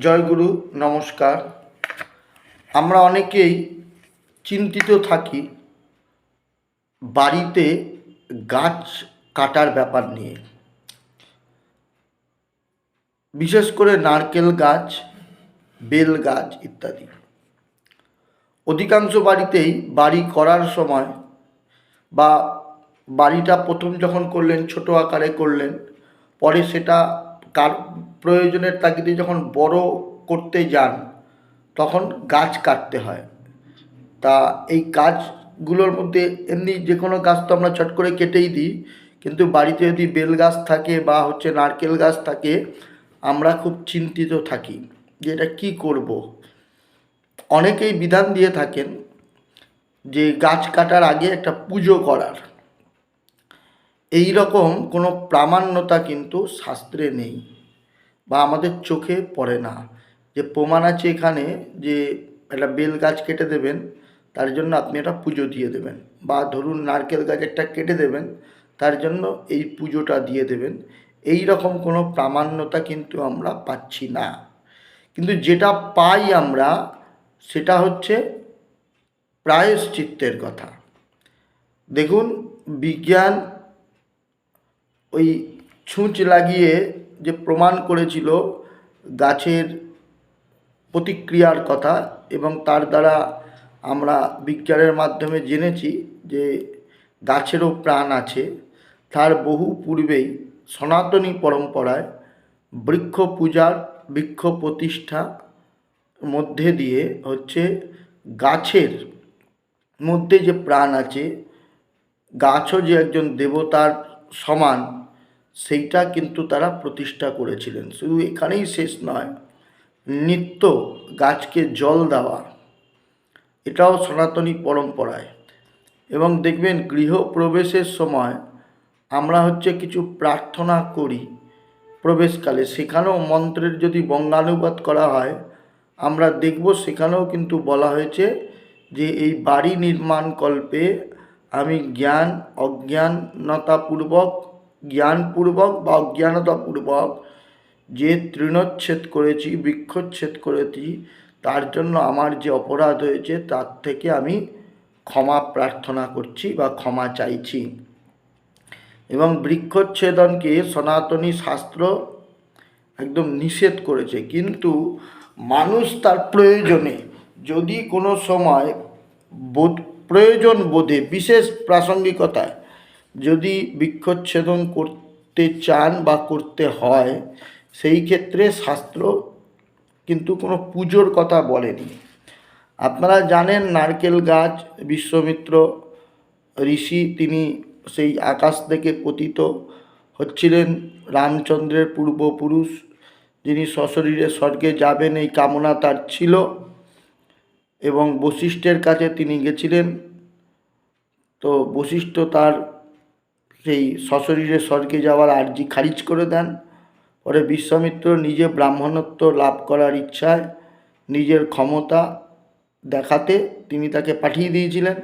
জয়গুরু, নমস্কার। আমরা অনেকেই চিন্তিত থাকি বাড়িতে গাছ কাটার ব্যাপার নিয়ে। বিশেষ করে নারকেল গাছ, বেল গাছ ইত্যাদি। অধিকাংশ বাড়িতেই বাড়ি করার সময় বা বাড়িটা প্রথম যখন করলেন, ছোট আকারে করলেন, পরে সেটা কার প্রয়োজনের তাগিদে যখন বড় করতে যান, তখন গাছ কাটতে হয়। তা এই গাছগুলোর মধ্যে এমনি যে কোনো গাছ তো আমরা চট করে কেটেই দিই, কিন্তু বাড়িতে যদি বেল গাছ থাকে বা হচ্ছে নারকেল গাছ থাকে, আমরা খুব চিন্তিত থাকি যে এটা কী করব। অনেকেই বিধান দিয়ে থাকেন যে গাছ কাটার আগে একটা পুজো করার। এই রকম কোনো প্রামাণ্যতা কিন্তু শাস্ত্রে নেই বা আমাদের চোখে পড়ে না। যে প্রমাণ আছে এখানে যে একটা বেল গাছ কেটে দেবেন, তার জন্য আপনি একটা পুজো দিয়ে দেবেন বা ধরুন নারকেল গাছ একটা কেটে দেবেন, তার জন্য এই পুজোটা দিয়ে দেবেন। এই রকম কোনো প্রামাণ্যতা কিন্তু আমরা পাচ্ছি না। কিন্তু যেটা পাই আমরা, সেটা হচ্ছে প্রায়শ্চিত্তের কথা। দেখুন, বিজ্ঞান ওই ছুঁচ লাগিয়ে যে প্রমাণ করেছিল গাছের প্রতিক্রিয়ার কথা এবং তার দ্বারা আমরা বিজ্ঞানের মাধ্যমে জেনেছি যে গাছেরও প্রাণ আছে, তার বহু পূর্বেই সনাতনী পরম্পরায় বৃক্ষ পূজার বৃক্ষ প্রতিষ্ঠা মধ্যে দিয়ে হচ্ছে গাছের মধ্যে যে প্রাণ আছে, গাছও যে একজন দেবতার সমান, সেইটা কিন্তু তারা প্রতিষ্ঠা করেছিলেন। শুধু এখানেই শেষ নয়, নিত্য গাছকে জল দেওয়া, এটাও সনাতনী পরম্পরায়। এবং দেখবেন, গৃহপ্রবেশের সময় আমরা হচ্ছে কিছু প্রার্থনা করি প্রবেশকালে। সেখানেও মন্ত্রের যদি বঙ্গানুবাদ করা হয়, আমরা দেখব সেখানেও কিন্তু বলা হয়েছে যে এই বাড়ি নির্মাণকল্পে আমি জ্ঞান, অজ্ঞানতাপূর্বক, জ্ঞানপূর্বক বা অজ্ঞানতাপূর্বক যে তৃণচ্ছেদ করেছি, বৃক্ষচ্ছেদ করেছি, তার জন্য আমার যে অপরাধ হয়েছে, তার থেকে আমি ক্ষমা প্রার্থনা করছি বা ক্ষমা চাইছি। এবং বৃক্ষচ্ছেদনকে সনাতনী শাস্ত্র একদম নিষেধ করেছে। কিন্তু মানুষ তার প্রয়োজনে যদি কোনো সময় বোধ প্রয়োজন বোধে, বিশেষ প্রাসঙ্গিকতায়, যদি বৃক্ষচ্ছেদন করতে চান বা করতে হয়, সেই ক্ষেত্রে শাস্ত্র কিন্তু কোনো পুজোর কথা বলেনি। আপনারা জানেন নারকেল গাছ, বিশ্বমিত্র ঋষি তিনি সেই আকাশ থেকে পতিত হচ্ছিলেন, রামচন্দ্রের পূর্বপুরুষ যিনি সশরীরে স্বর্গে যাবেন, এই কামনা তার ছিল। এবং বশিষ্ঠের কাছে তিনি গেছিলেন। তো বশিষ্ঠ তার সেই সশরীরে স্বর্গে যাওয়ার আর্জি খারিজ করে দেন। পরে বিশ্বামিত্র নিজে ব্রাহ্মণত্ব লাভ করার ইচ্ছায় নিজের ক্ষমতা দেখাতে তিনি তাকে পাঠিয়ে দিয়েছিলেন।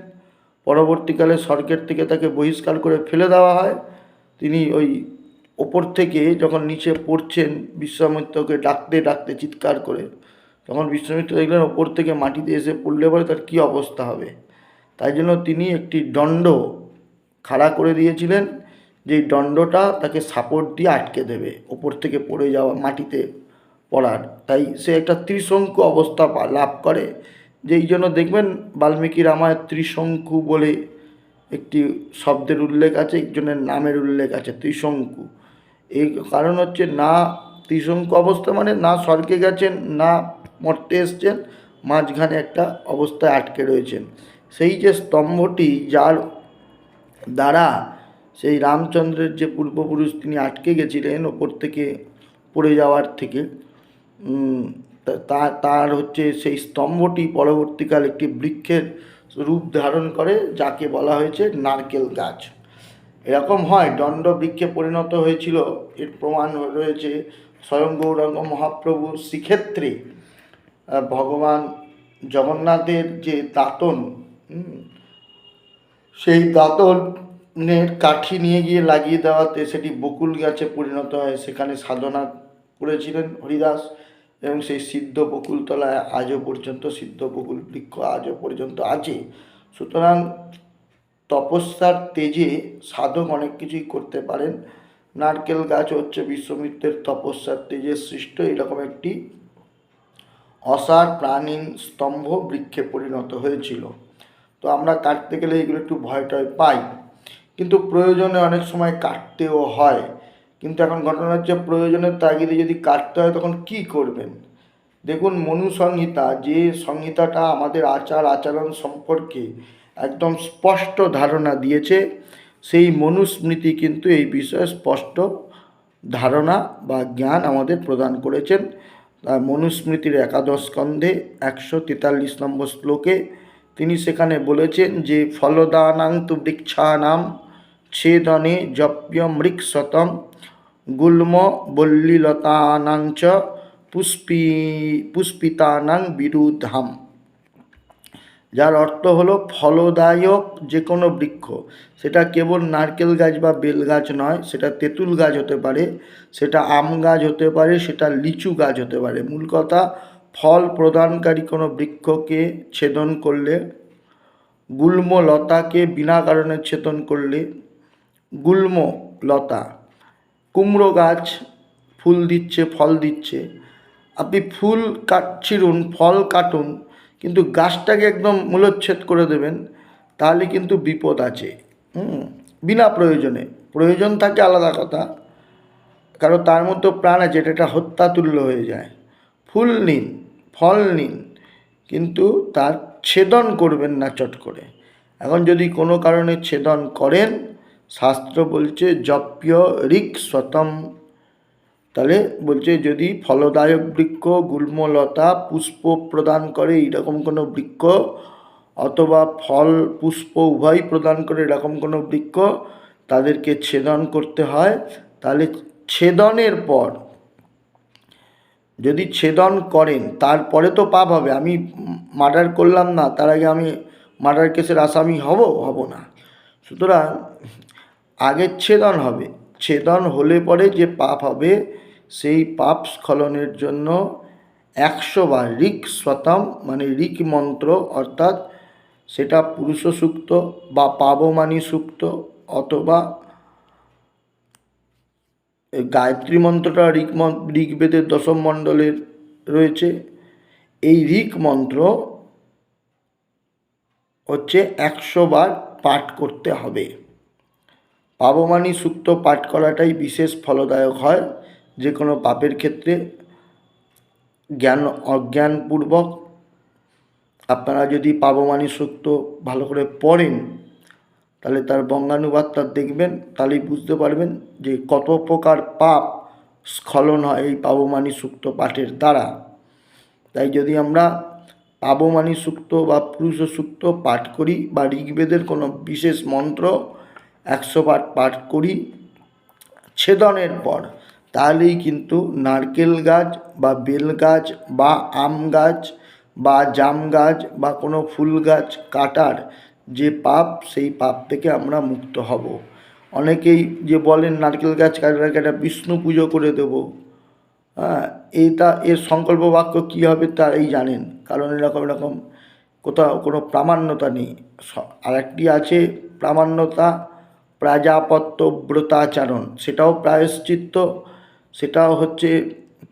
পরবর্তীকালে স্বর্গের থেকে তাকে বহিষ্কার করে ফেলে দেওয়া হয়। তিনি ওই ওপর থেকে যখন নিচে পড়ছেন, বিশ্বামিত্রকে ডাকতে ডাকতে চিৎকার করে তখন বিশ্বমিত্র দেখলেন, ওপর থেকে মাটিতে এসে পড়লে পরে তার কী অবস্থা হবে? তাই জন্য তিনি একটি দণ্ড খাড়া করে দিয়েছিলেন, যেই দণ্ডটা তাকে সাপোর্ট দিয়ে আটকে দেবে, ওপর থেকে পড়ে যাওয়া মাটিতে পড়ার। তাই সে একটা ত্রিশঙ্কু অবস্থা লাভ করে। যেই জন্য দেখবেন, বাল্মীকি রামায়ণ ত্রিশঙ্কু বলে একটি শব্দের উল্লেখ আছে, একজনের নামের উল্লেখ আছে, ত্রিশঙ্কু। এই কারণ হচ্ছে না ত্রিশঙ্কু অবস্থা মানে না স্বর্গে গেছেন, না মরতে এসছেন, মাঝখানে একটা অবস্থায় আটকে রয়েছেন। সেই যে স্তম্ভটি যার দ্বারা সেই রামচন্দ্রের যে পূর্বপুরুষ তিনি আটকে গেছিলেন ওপর থেকে পড়ে যাওয়ার থেকে তার হচ্ছে সেই স্তম্ভটি পরবর্তীকাল একটি বৃক্ষের রূপ ধারণ করে, যাকে বলা হয়েছে নারকেল গাছ। এরকম হয় দণ্ড বৃক্ষে পরিণত হয়েছিল, এর প্রমাণ রয়েছে স্বয়ং গৌরাঙ্গ মহাপ্রভু শ্রীক্ষেত্রে ভগবান জগন্নাথের যে দাঁতন সেই দাঁতনের কাঠি নিয়ে গিয়ে লাগিয়ে দেওয়াতে সেটি বকুল গাছে পরিণত হয়। সেখানে সাধনা করেছিলেন হরিদাস এবং সেই সিদ্ধ বকুলতলায় আজও পর্যন্ত, সিদ্ধ বকুল বৃক্ষ আজও পর্যন্ত আছে। সুতরাং তপস্যার তেজে সাধক অনেক কিছুই করতে পারেন। নারকেল গাছ হচ্ছে বিশ্বমিত্রের তপস্যার তেজে সৃষ্ট এরকম একটি অসার প্রাণীন স্তম্ভ বৃক্ষে পরিণত হয়েছিল। তো আমরা কাটতে গেলে এগুলো একটু ভয় টয় পাই। কিন্তু প্রয়োজনে অনেক সময় কাটতেও হয়। কিন্তু এখন ঘটনা হচ্ছে প্রয়োজনের তাগিদে যদি কাটতে হয় তখন কি করবেন? দেখুন, মনু সংহিতা, যে সংহিতাটা আমাদের আচার আচরণ সম্পর্কে একদম স্পষ্ট ধারণা দিয়েছে সেই মনুস্মৃতি কিন্তু এই বিষয়ে স্পষ্ট ধারণা বা জ্ঞান আমাদের প্রদান করেছেন। তার মনুস্মৃতির একাদশ স্কন্ধে একশো তেতাল্লিশ নম্বর শ্লোকে তিনি সেখানে বলেছেন যে, ফলদানাং তু বৃক্ষানাম ছেদনে জপ্য মৃক শতম গুল্ম বল্লীলতানাং চ পুষ্পি, পুষ্পিতানাং বিরুদ্ধাম। যার অর্থ হলো ফলদায়ক যে কোনো বৃক্ষ। সেটা কেবল নারকেল গাছ বা বেল গাছ নয়, সেটা তেঁতুল গাছ হতে পারে, সেটা আম গাছ হতে পারে, সেটা লিচু গাছ হতে পারে। মূল কথা, ফল প্রদানকারী কোনো বৃক্ষকে ছেদন করলে গুল্ম লতাকে বিনা কারণে ছেদন করলে গুল্ম লতা কুমড়ো গাছ ফুল দিচ্ছে, ফল দিচ্ছে। আপনি ফুল কাট ছিঁড়ুন, ফল কাটুন কিন্তু গাছটাকে একদম মূলচ্ছেদ করে দেবেন, তাহলে কিন্তু বিপদ আছে। হুম, বিনা প্রয়োজনে। প্রয়োজন থাকে আলাদা কথা, কারণ তার মধ্যে প্রাণ আছে, এটা একটা হত্যা তুল্য হয়ে যায়। ফুল নিন, ফল নিন, কিন্তু তার ছেদন করবেন না চট করে। এখন যদি কোনো কারণে ছেদন করেন, শাস্ত্র বলছে জপ্য ঋক স্বতম তাহলে বলছে যদি ফলদায়ক বৃক্ষ, গুল্মলতা, পুষ্প প্রদান করে এরকম কোনো বৃক্ষ, অথবা ফল, পুষ্প উভয় প্রদান করে এরকম কোনো বৃক্ষ তাদেরকে ছেদন করতে হয়, তাহলে ছেদনের পর যদি ছেদন করেন, তারপরে তো পাপ হবে। আমি মার্ডার করলাম না, তার আগে আমি মার্ডার কেসের আসামি হব? হব না। সুতরাং আগে ছেদন হবে। ছেদন হলে পরে যে পাপ হবে, সেই পাপ স্খলনের জন্য একশো বার ঋক স্বতম মানে ঋক মন্ত্র, অর্থাৎ সেটা পুরুষ সুক্ত বা পাবমানি সুক্ত, অথবা গায়ত্রী মন্ত্রটা ঋক ঋগ্বেদের দশম মণ্ডলের রয়েছে। এই ঋক মন্ত্র হচ্ছে একশো বার পাঠ করতে হবে। পাবমানি সূক্ত পাঠ করাটাই বিশেষ ফলদায়ক হয় যে কোনো পাপের ক্ষেত্রে। জ্ঞান, অজ্ঞানপূর্বক আপনারা যদি পাবমানি সূক্ত ভালো করে পড়েন, তাহলে তার বঙ্গানুবাদটা দেখবেন, তাহলেই বুঝতে পারবেন যে কত প্রকার পাপ স্খলন হয় এই পাবমানি সূক্ত পাঠের দ্বারা। তাই যদি আমরা পাবমানি সূক্ত বা পুরুষ সূক্ত পাঠ করি বা ঋগ্বেদের কোনো বিশেষ মন্ত্র একশো পাঠ পাঠ করি ছেদনের পর। তাহলেই কিন্তু নারকেল গাছ বা বেল গাছ বা আম গাছ বা জাম গাছ বা কোনো ফুল গাছ কাটার যে পাপ, সেই পাপ থেকে আমরা মুক্ত হব। অনেকেই যে বলেন নারকেল গাছ কাটার একটা বিষ্ণু পুজো করে দেবো। হ্যাঁ এইটা এর সংকল্প বাক্য কী হবে তারাই জানেন। কারণ এরকম এরকম কোথাও কোনো প্রামাণ্যতা নেই। স- আর একটি আছে প্রামাণ্যতা প্রাজাপত্য ব্রতাচরণ সেটাও প্রায়শ্চিত্ত, সেটাও হচ্ছে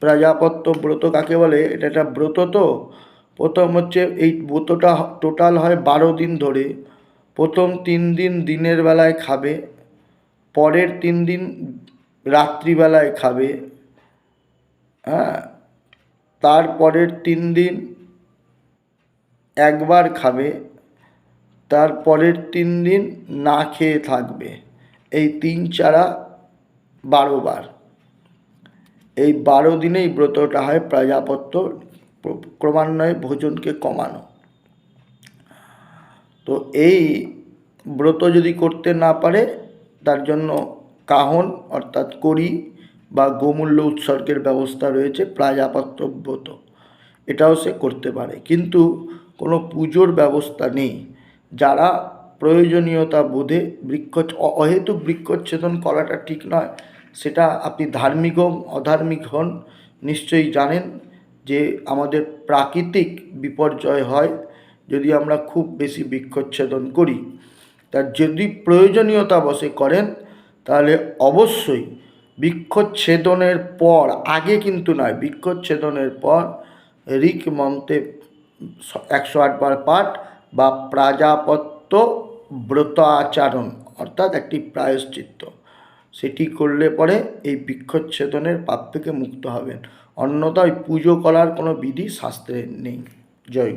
প্রাজাপত্য ব্রত কাকে বলে? এটা একটা ব্রত তো। প্রথম হচ্ছে এই ব্রতটা টোটাল হয় বারো দিন ধরে। প্রথম তিন দিন দিনের বেলায় খাবে, পরের তিন দিন রাত্রিবেলায় খাবে। হ্যাঁ? তারপরের তিন দিন একবার খাবে। তারপরের তিন দিন না খেয়ে থাকবে। এই তিন চারা বারো বার। এই বারো দিনেই ব্রতটা হয় প্রাজাপত্য ক্র- ক্রমান্বয়ে ভোজনকে কমানো। তো এই ব্রত যদি করতে না পারে, তার জন্য কাহন অর্থাৎ করি বা গোমূল্য উৎসর্গের ব্যবস্থা রয়েছে প্রাজাপত্য ব্রত। এটাও সে করতে পারে। কিন্তু কোনো পুজোর ব্যবস্থা নেই। যারা প্রয়োজনীয়তা বোধে বৃক্ষ অহেতুক বৃক্ষচ্ছেদন করাটা ঠিক নয়, সেটা আপনি ধার্মিক হোন, অধার্মিক হন, নিশ্চয়ই জানেন যে আমাদের প্রাকৃতিক বিপর্যয় হয় যদি আমরা খুব বেশি বৃক্ষচ্ছেদন করি। তার যদি প্রয়োজনীয়তা বসে করেন, তাহলে অবশ্যই বৃক্ষচ্ছেদনের পর, আগে কিন্তু নয়, বৃক্ষচ্ছেদনের পর রিক মন্ত্রে একশো আটবার পাঠ বা প্রাজাপত্য ব্রত আচরণ অর্থাৎ একটি প্রায়শ্চিত্ত। সেটি করলে পরে এই বৃক্ষচ্ছেদনের পাপ থেকে মুক্ত হবেন। অন্যথায় পুজো করার কোনো বিধি শাস্ত্রের নেই। জয়